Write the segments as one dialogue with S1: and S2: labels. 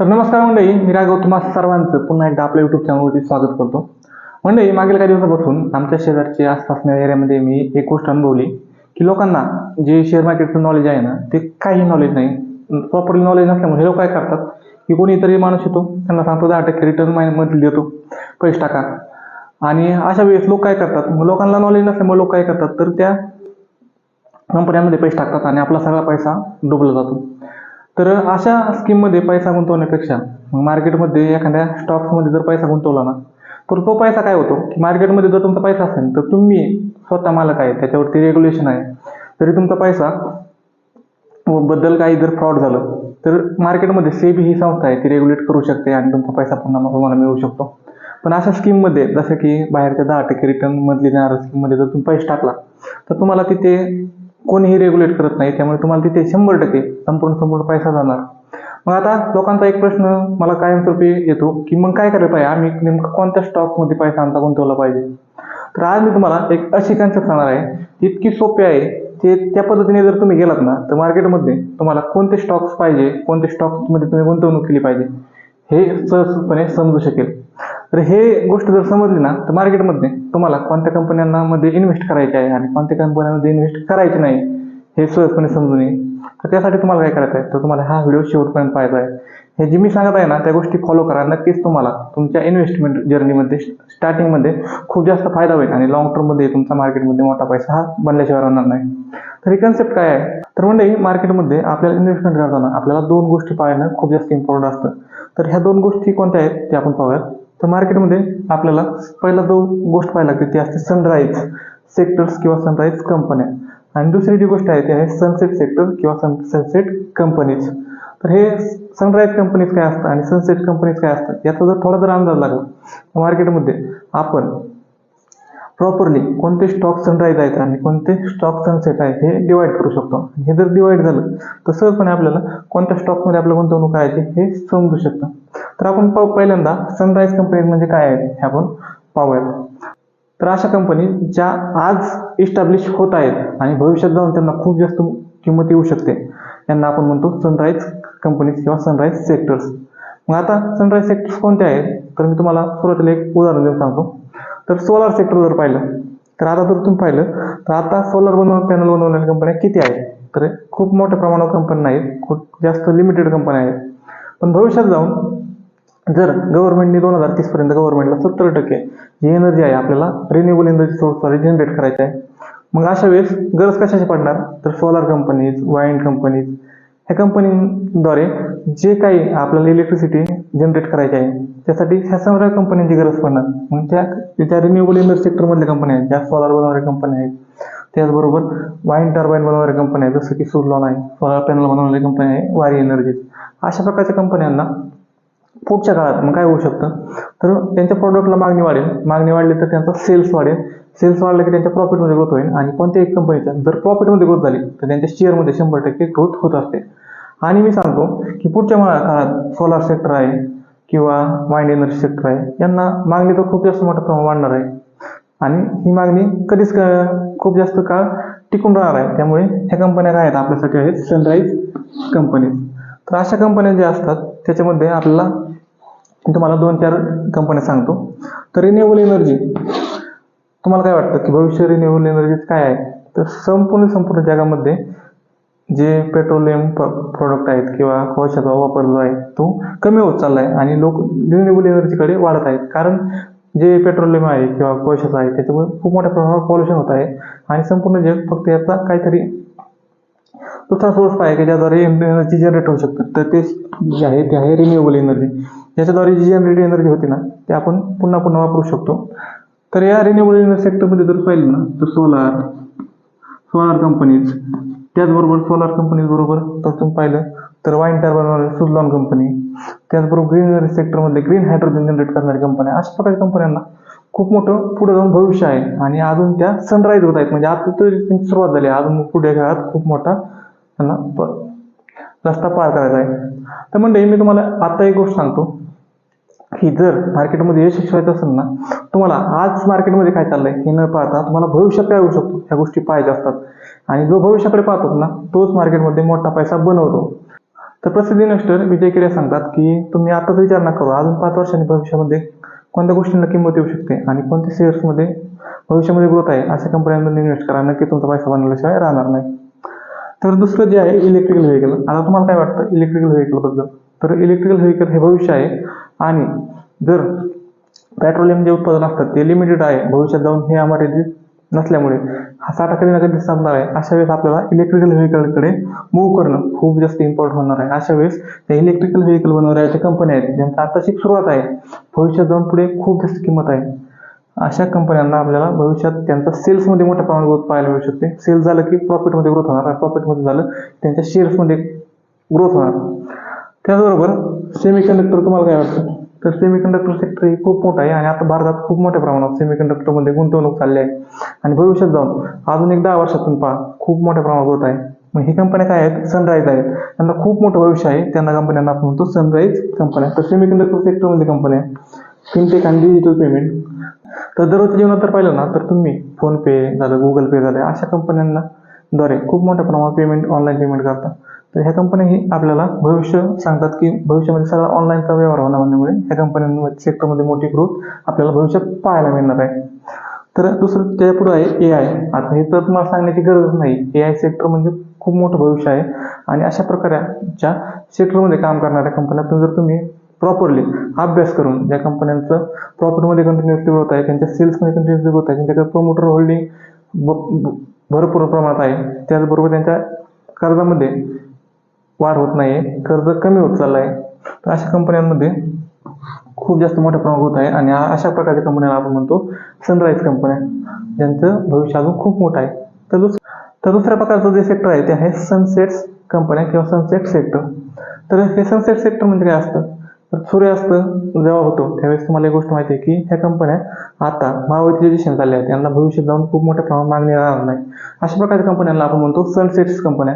S1: तर नमस्कार मंडळी मी राघव तुम्हा सर्वांचं पुन्हा एकदा आपल्या युट्यूब चॅनलवरती स्वागत करतो. मंडळी मागील काही दिवसापासून आमच्या शेजारच्या आसपासच्या एरियामध्ये मी एक गोष्ट अनुभवली की लोकांना जे शेअर मार्केटचं नॉलेज आहे ना ते काही नॉलेज नाही. प्रॉपरली नॉलेज नसल्यामुळे हे लोक काय करतात की कोणीतरी माणूस येतो त्यांना सांगतो दहा टक्के रिटर्न मंथली देतो पैसे टाका. आणि अशा वेळेस लोक काय करतात मग लोकांना नॉलेज नसल्यामुळे लोक काय करतात तर त्या कंपन्यांमध्ये पैसे टाकतात आणि आपला सगळा पैसा डुबला जातो. तर अशा स्कीममध्ये पैसा गुंतवण्यापेक्षा मग मार्केटमध्ये एखाद्या स्टॉक्समध्ये जर पैसा गुंतवला ना तर तो पैसा काय होतो? की मार्केटमध्ये जर तुमचा पैसा असेल तर तुम्ही स्वतः मालक आहे त्याच्यावरती रेग्युलेशन आहे. तरी तुमचा पैसा व बद्दल काही जर फ्रॉड झालं तर मार्केटमध्ये सेबी ही संस्था आहे ती रेग्युलेट करू शकते आणि तुमचा पैसा पुन्हा तुम्हाला मिळू शकतो. पण अशा स्कीममध्ये जसं की बाहेरच्या दहा टक्के रिटर्न मधली देणाऱ्या स्कीममध्ये जर तुम्ही पैसे टाकला तर तुम्हाला तिथे कोणीही रेग्युलेट करत नाही त्यामुळे तुम्हाला तिथे शंभर टक्के संपूर्ण संपूर्ण पैसा जाणार. मग आता लोकांचा एक प्रश्न मला कायमस्वरूपी येतो की मग काय करायला पाहिजे? आम्ही नेमकं कोणत्या स्टॉकमध्ये पैसा आमचा गुंतवला पाहिजे? तर आज मी तुम्हाला एक अशी कन्सेप्ट सांगणार आहे ती इतकी सोपी आहे ते त्या पद्धतीने जर तुम्ही गेलात ना तर मार्केटमध्ये तुम्हाला कोणते स्टॉक्स पाहिजे कोणते स्टॉक्समध्ये तुम्ही गुंतवणूक केली पाहिजे हे सहजपणे समजू शकेल. तर हे गोष्ट जर समजली ना तर मार्केटमध्ये तुम्हाला कोणत्या कंपन्यांना मध्ये इन्व्हेस्ट करायचे आहे आणि कोणत्या कंपन्यांमध्ये इन्व्हेस्ट करायचे नाही हे सहजपणे समजून येईल. तर त्यासाठी तुम्हाला काय करायचं आहे? तर तुम्हाला हा व्हिडिओ शेवटपर्यंत पाहायचा आहे. हे जे मी सांगत आहे ना त्या गोष्टी फॉलो करा. नक्कीच तुम्हाला तुमच्या इन्व्हेस्टमेंट जर्नीमध्ये स्टार्टिंगमध्ये खूप जास्त फायदा होईल आणि लॉंग टर्ममध्ये तुमचा मार्केटमध्ये मोठा पैसा हा बनल्याशिवाय राहणार नाही. तर ही कन्सेप्ट काय आहे? तर म्हणजे मार्केटमध्ये आपल्याला इन्व्हेस्टमेंट करताना आपल्याला दोन गोष्टी पाळणं खूप जास्त इम्पॉर्टंट असतं. तर ह्या दोन गोष्टी कोणत्या आहेत? ते आपण पाहूयात. तर मार्केटमध्ये आपल्याला पहिला जो गोष्ट पाहायला लागते ती असते सनराईज सेक्टर्स किंवा सनराईज कंपन्या आणि दुसरी जी गोष्ट आहे ती आहे सनसेट सेक्टर किंवा सन सनसेट कंपनीज तर हे सनराईज कंपनीज काय असतात आणि सनसेट कंपनीज काय असतात याचा जर थोडा जर अंदाज लागला तर मार्केटमध्ये आपण प्रॉपरली कोणते स्टॉक सनराईज आहेत आणि कोणते स्टॉक सनसेट आहेत हे डिवाइड करू शकतो. हे जर डिवाइड झालं तर सहजपणे आपल्याला कोणत्या स्टॉकमध्ये आपलं गुंतवणूक करायची हे समजू शकतं. तर आपण पाहू पहिल्यांदा सनराईज कंपनी म्हणजे काय आहे हे आपण पाहूयात. तर अशा कंपनी ज्या आज इस्टॅब्लिश होत आहेत आणि भविष्यात जाऊन त्यांना खूप जास्त किंमत येऊ शकते. यांना आपण म्हणतो सनराईज कंपनीज किंवा सनराईज सेक्टर्स मग आता सनराईज सेक्टर्स कोणते आहेत? तर मी तुम्हाला सुरुवातीला एक उदाहरण देऊन सांगतो. तर सोलार सेक्टर जर पाहिलं तर आता जर तुम्ही पाहिलं तर आता सोलर बनवून पॅनल बनवलेल्या कंपन्या किती आहेत? तर खूप मोठ्या प्रमाणावर कंपन्या आहेत खूप जास्त लिमिटेड कंपन्या आहेत. पण भविष्यात जाऊन जर गव्हर्नमेंटने दोन हजार तीसपर्यंत गव्हर्नमेंटला सत्तर टक्के जी एनर्जी आहे आपल्याला रिन्युएबल एनर्जी सोर्सद्वारे जनरेट करायची आहे. मग अशा वेळेस गरज कशाची पडणार? तर सोलार कंपनीज वाईन कंपनीज ह्या कंपनीद्वारे जे काही आपल्याला इलेक्ट्रिसिटी जनरेट करायची आहे त्यासाठी ह्या सगळ्या कंपन्यांची गरज पडणार. मग त्या त्या रिन्युएबल एनर्जी सेक्टरमधल्या कंपन्या आहेत ज्या सोलार बनवणाऱ्या कंपन्या आहेत त्याचबरोबर वाईन टर्बाईन बनवणाऱ्या कंपन्या आहेत जसं की सुरलॉन आहे सोलार पॅनल बनवणारी कंपनी आहे वारी एनर्जी अशा प्रकारच्या कंपन्यांना पुढच्या काळात मग काय होऊ शकतं? तर त्यांच्या प्रॉडक्टला मागणी वाढेल. मागणी वाढली तर त्यांचा सेल्स वाढेल. सेल्स वाढला की त्यांच्या प्रॉफिटमध्ये ग्रोथ होईल आणि कोणत्याही कंपनीच्या जर प्रॉफिटमध्ये ग्रोथ झाली तर त्यांच्या शेअरमध्ये शंभर टक्के ग्रोथ होत असते. आणि मी सांगतो की पुढच्या काळात सोलार सेक्टर आहे किंवा वाईंड एनर्जी सेक्टर आहे यांना मागणी तर खूप जास्त मोठ्या प्रमाणात वाढणार आहे. आणि ही मागणी कधीच खूप जास्त काळ टिकून राहणार आहे. त्यामुळे ह्या कंपन्या काय आहेत आपल्यासाठी आहेत सनराईज कंपनीज तर अशा कंपन्या ज्या असतात त्याच्यामध्ये आपल्याला तुम्हाला दोन चार कंपन्या सांगतो. तर रिन्युएबल एनर्जी तुम्हाला काय वाटतं की भविष्य रिन्युएबल एनर्जी काय आहे? तर संपूर्ण संपूर्ण जगामध्ये जे पेट्रोलियम प्रोडक्ट आहेत किंवा कोळशाचा वापर जो आहे तो कमी होत चालला आहे आणि लोक रिन्युएबल एनर्जीकडे वाढत आहेत. कारण जे पेट्रोलियम आहे किंवा कोळशाचं आहे त्याच्यामुळे खूप मोठ्या प्रमाणावर पॉल्युशन होत आहे. आणि संपूर्ण जग फक्त याचा काहीतरी दुसरा सोर्स आहे की ज्याद्वारे एनर्जी जनरेट होऊ शकतात तर ते जे आहे ते आहे रिन्युएबल एनर्जी याच्याद्वारे जी जनरेट एनर्जी होती ना ते आपण पुन्हा पुन्हा वापरू शकतो. तर या रिन्युएबल एनर्जी सेक्टरमध्ये जर पाहिलं ना तर सोलार सोलार कंपनीज त्याचबरोबर सोलार कंपनीज बरोबर तर तुम्ही पाहिलं तर वाईन टर्बाईन सुझलॉन कंपनी त्याचबरोबर ग्रीन एनर्जी सेक्टरमध्ये ग्रीन हायड्रोजन जनरेट करणारी कंपन्या अशा प्रकारच्या कंपन्यांना खूप मोठं पुढे जाऊन भविष्य आहे. आणि अजून त्या सनराईज होत आहेत. म्हणजे आता तरी त्यांची सुरुवात झाली आहे. अजून पुढे काळात खूप मोठा त्यांना प- रस्ता पार करायचा आहे. तर म्हणजे मी तुम्हाला आता एक गोष्ट सांगतो की जर मार्केटमध्ये यश शिकवायचं असेल ना तुम्हाला आज मार्केटमध्ये काय चाललंय हे न पाहता तुम्हाला भविष्यात काय होऊ शकतो? ह्या गोष्टी पाहायच्या असतात. आणि जो भविष्याकडे पाहतो ना तोच मार्केटमध्ये मोठा पैसा बनवतो. तर प्रसिद्ध इन्व्हेस्टर विजय केडे सांगतात की तुम्ही आताच विचार नका करू अजून पाच वर्षांनी भविष्यामध्ये कोणत्या गोष्टींना किंमत येऊ शकते आणि कोणत्या शेअर्समध्ये भविष्यामध्ये ग्रोथ आहे अशा कंपन्यांमध्ये इन्व्हेस्ट करा. नक्की तुमचा पैसा बनवल्याशिवाय राहणार नाही. तर दुसरं जे आहे इलेक्ट्रिकल व्हेकल आता तुम्हाला काय वाटतं? इलेक्ट्रिकल व्हेकलबद्दल तर इलेक्ट्रिकल व्हेकल हे भविष्य आहे. आणि जर पेट्रोलियम जे उत्पादन असतात ते लिमिटेड आहे. भविष्यात जाऊन हे अमर्यादित नसल्यामुळे हा साठा कधी ना कधी संपणार आहे. अशा वेळेस आपल्याला इलेक्ट्रिकल व्हेकलकडे मूव्ह करणं खूप जास्त इम्पॉर्टंट होणार आहे. अशा वेळेस त्या इलेक्ट्रिकल व्हेकल बनवणाऱ्या ज्या कंपन्या आहेत ज्यांचा आताची सुरुवात आहे भविष्यात जाऊन पुढे खूप जास्त किंमत आहे. अशा कंपन्यांना आपल्याला भविष्यात त्यांचा सेल्समध्ये मोठ्या प्रमाणात ग्रोथ पाहायला मिळू शकते. सेल्स झालं की प्रॉफिटमध्ये ग्रोथ होणार. प्रॉफिटमध्ये झालं त्यांच्या शेअर्समध्ये ग्रोथ होणार. त्याचबरोबर सेमीकंडक्टर तुम्हाला काय वाटतं? तर सेमीकंडक्टर सेक्टर हे खूप मोठं आहे आणि आता भारतात खूप मोठ्या प्रमाणात सेमीकंडक्टरमध्ये गुंतवणूक चालली आहे. आणि भविष्यात जाऊन अजून एक दहा वर्षातून पहा खूप मोठ्या प्रमाणात ग्रोथ आहे. मग ही कंपन्या काय आहेत? सनराईज आहेत. त्यांना खूप मोठं भविष्य आहे. त्यांना कंपन्यांना आपण म्हणतो सनराईज कंपन्या तर सेमीकंडक्टर सेक्टरमध्ये कंपन्या फिनटेक आणि डिजिटल पेमेंट तर दररोजच्या जीवनात तर पाहिलं ना तर तुम्ही फोनपे झालं गुगल पे झालं अशा कंपन्यांना द्वारे खूप मोठ्या प्रमाणात पेमेंट ऑनलाईन पेमेंट करतात तर ह्या कंपन्या ही आपल्याला भविष्य सांगतात की भविष्यामध्ये सगळा ऑनलाईनचा व्यवहार होणार म्हणल्यामुळे ह्या कंपन्यांमध्ये सेक्टरमध्ये मोठी ग्रोथ आपल्याला भविष्यात पाहायला मिळणार आहे. तर दुसरं त्यापुढे आहे ए आय आता हे तर तुम्हाला सांगण्याची गरज नाही. ए आय सेक्टर म्हणजे खूप मोठं भविष्य आहे. आणि अशा प्रकारच्या सेक्टरमध्ये काम करणाऱ्या कंपन्यातून जर तुम्ही प्रॉपरली अभ्यास करून ज्या कंपन्यांचं प्रॉफिटमध्ये कंटिन्युअसली होत आहे त्यांच्या सेल्समध्ये कंटिन्युअसली होत आहे त्यांच्याकडे प्रमोटर होल्डिंग भरपूर प्रमाणात आहे. त्याचबरोबर त्यांच्या कर्जामध्ये वाढ होत नाही कर्ज कमी होत चाललं आहे तर अशा कंपन्यांमध्ये खूप जास्त मोठ्या प्रमाणात होत आहे आणि अशा प्रकारच्या कंपन्याला आपण म्हणतो सनराईज कंपन्या ज्यांचं भविष्य अजून खूप मोठं आहे. तर दुस तर दुसऱ्या प्रकारचं जे सेक्टर आहे ते आहे सनसेट्स कंपन्या किंवा सनसेट सेक्टर तर हे सनसेट सेक्टर म्हणजे काय असतं? तर सूर्यास्त जेव्हा होतो त्यावेळेस तुम्हाला एक गोष्ट माहिती आहे की ह्या कंपन्या आता मावळतीच्या दिशेने चालल्या आहेत त्यांना भविष्यात जाऊन खूप मोठ्या प्रमाणात मागणी राहणार नाही. अशा प्रकारच्या कंपन्यांना आपण म्हणतो सनसेट्स कंपन्या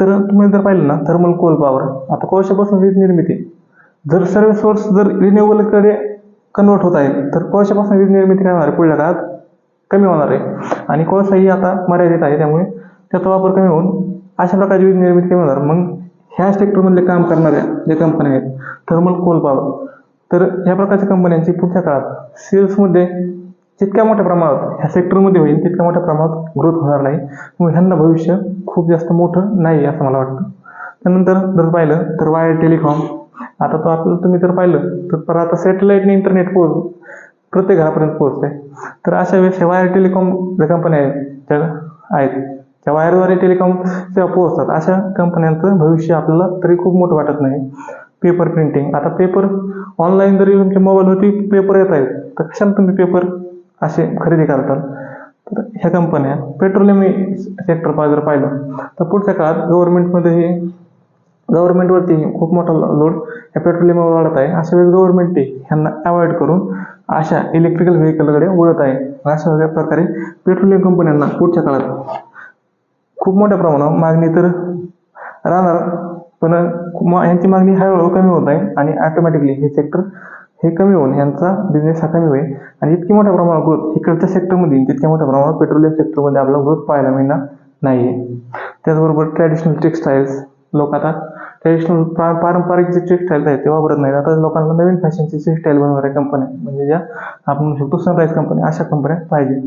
S1: तर तुम्ही जर पाहिलं ना थर्मल कोल पॉवर आता कोळशापासून वीज निर्मिती. जर सर्व सोर्स जर रिन्युएबलकडे कन्वर्ट होत आहे तर कोळशापासून वीज निर्मिती काय होणार? आहे पुढल्या काळात कमी होणार आहे. आणि कोळसाही आता मर्यादित आहे त्यामुळे त्याचा वापर कमी होऊन अशा प्रकारची वीज निर्मिती कमी होणार. मग ह्या सेक्टरमधले काम करणाऱ्या ज्या कंपन्या आहेत थर्मल कोल पॉवर तर ह्या प्रकारच्या कंपन्यांची पुढच्या काळात सेल्समध्ये जितक्या मोठ्या प्रमाणात ह्या सेक्टरमध्ये होईल तितक्या मोठ्या प्रमाणात ग्रोथ होणार नाही. मग ह्यांना भविष्य खूप जास्त मोठं नाही असं मला वाटतं. त्यानंतर जर पाहिलं तर वायर टेलिकॉम. आता तो आपल्याला तुम्ही जर पाहिलं तर पर आता सॅटेलाईटने इंटरनेट पोहोच प्रत्येक घरापर्यंत पोहोचते तर अशा वेळेस वायर टेलिकॉम ज्या कंपन्या आहेत त्या आहेत त्या वायरद्वारे टेलिकॉम सेवा पोहोचतात. अशा कंपन्यांचं भविष्य आपल्याला तरी खूप मोठं वाटत नाही. पेपर प्रिंटिंग आता पेपर ऑनलाईन जरी तुमच्या मोबाईलवरती पेपर येत आहेत तर कशाला तुम्ही पेपर असे खरेदी करताल? तर ह्या कंपन्या पेट्रोलियम सेक्टर जर पाहिलं तर पुढच्या काळात गव्हर्नमेंटमध्येही गव्हर्नमेंटवरती खूप मोठा लोड या पेट्रोलियमवर वाढत आहे. अशा वेळेस गव्हर्नमेंट ह्यांना अवॉइड करून अशा इलेक्ट्रिकल व्हेकलकडे वळत आहे. अशा वेगळ्या प्रकारे पेट्रोलियम कंपन्यांना पुढच्या काळात खूप मोठ्या प्रमाणावर मागणी तर राहणार पण यांची ह्यांची मागणी हळूहळू कमी होत आहे आणि ऑटोमॅटिकली हे सेक्टर हे कमी होऊन यांचा बिझनेस हा कमी होईल. आणि इतकी मोठ्या प्रमाणात ग्रोथ इकडच्या सेक्टरमध्ये तितक्या मोठ्या प्रमाणात पेट्रोलियम सेक्टरमध्ये आपल्याला ग्रोथ पाहायला मिळणार नाही आहे त्याचबरोबर ट्रॅडिशनल टेक्स्टाईल्स लोक आता ट्रॅडिशनल पारंपरिक जे टेक्स्टाईल आहेत ते वापरत नाहीत. आता लोकांना नवीन फॅशनची टेक्स्टाईल बनवणाऱ्या कंपन्या म्हणजे ज्या आपण म्हणू शकतो सनराईज कंपन्या अशा कंपन्या पाहिजे.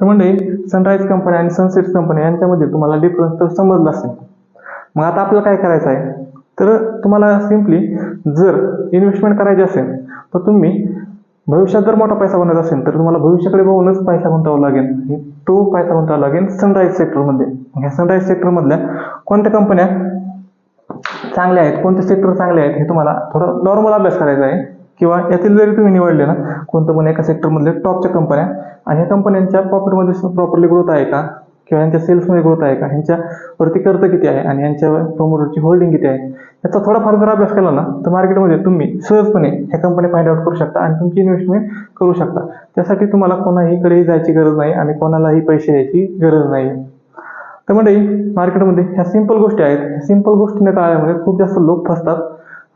S1: तर म्हणजे सनराईज कंपन्या आणि सनसेट कंपन्या यांच्यामध्ये तुम्हाला डिफरन्स तर समजला असेल. मग आता आपल्याला काय करायचं आहे? तर तुम्हाला सिम्पली जर इन्व्हेस्टमेंट करायची असेल तर तुम्ही भविष्यात जर मोठा पैसा बनवायचा असेल तर तुम्हाला भविष्याकडे बघूनच पैसा गुंतवावा लागेल. तो पैसा गुंतवावा लागेल सनराईज सेक्टरमध्ये ह्या सनराईज सेक्टरमधल्या कोणत्या कंपन्या चांगले आहेत कोणते सेक्टर चांगले आहेत हे तुम्हाला थोडं नॉर्मल अभ्यास करायचा आहे. किंवा यातील जरी तुम्ही निवडले ना कोणतं पण एका सेक्टरमधले टॉपच्या कंपन्या आणि ह्या कंपन्यांच्या प्रॉफिटमध्ये प्रॉपरली ग्रोथ आहे का? किंवा यांच्या सेल्समध्ये ग्रोथ आहे का? ह्यांच्यावरती कर्ज किती आहे? आणि यांच्या प्रमोटरची होल्डिंग किती आहे? याचा थोडाफार जर अभ्यास केला ना तर मार्केटमध्ये तुम्ही सहजपणे ह्या कंपनी फाइंड आउट करू शकता आणि तुमची इन्व्हेस्टमेंट करू शकता. त्यासाठी तुम्हाला कोणाहीकडेही जायची गरज नाही आणि कोणालाही पैसे द्यायची गरज नाही. तर मंडळी मार्केटमध्ये ह्या सिंपल गोष्टी आहेत. ह्या सिंपल गोष्टीने काळामध्ये खूप जास्त लोक फसतात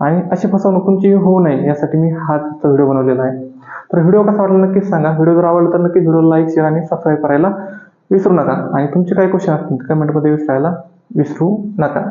S1: आणि अशी फसवणूक तुमची होऊ नये यासाठी मी हाच व्हिडिओ बनवलेला आहे. तर व्हिडिओ कसा वाटला नक्कीच सांगा. व्हिडिओ जर आवडला तर नक्कीच व्हिडिओ लाईक शेअर आणि सबस्क्राईब करायला विसरू नका. आणि तुमचे काही क्वेश्चन असतील कमेंटमध्ये विचारायला विसरू नका.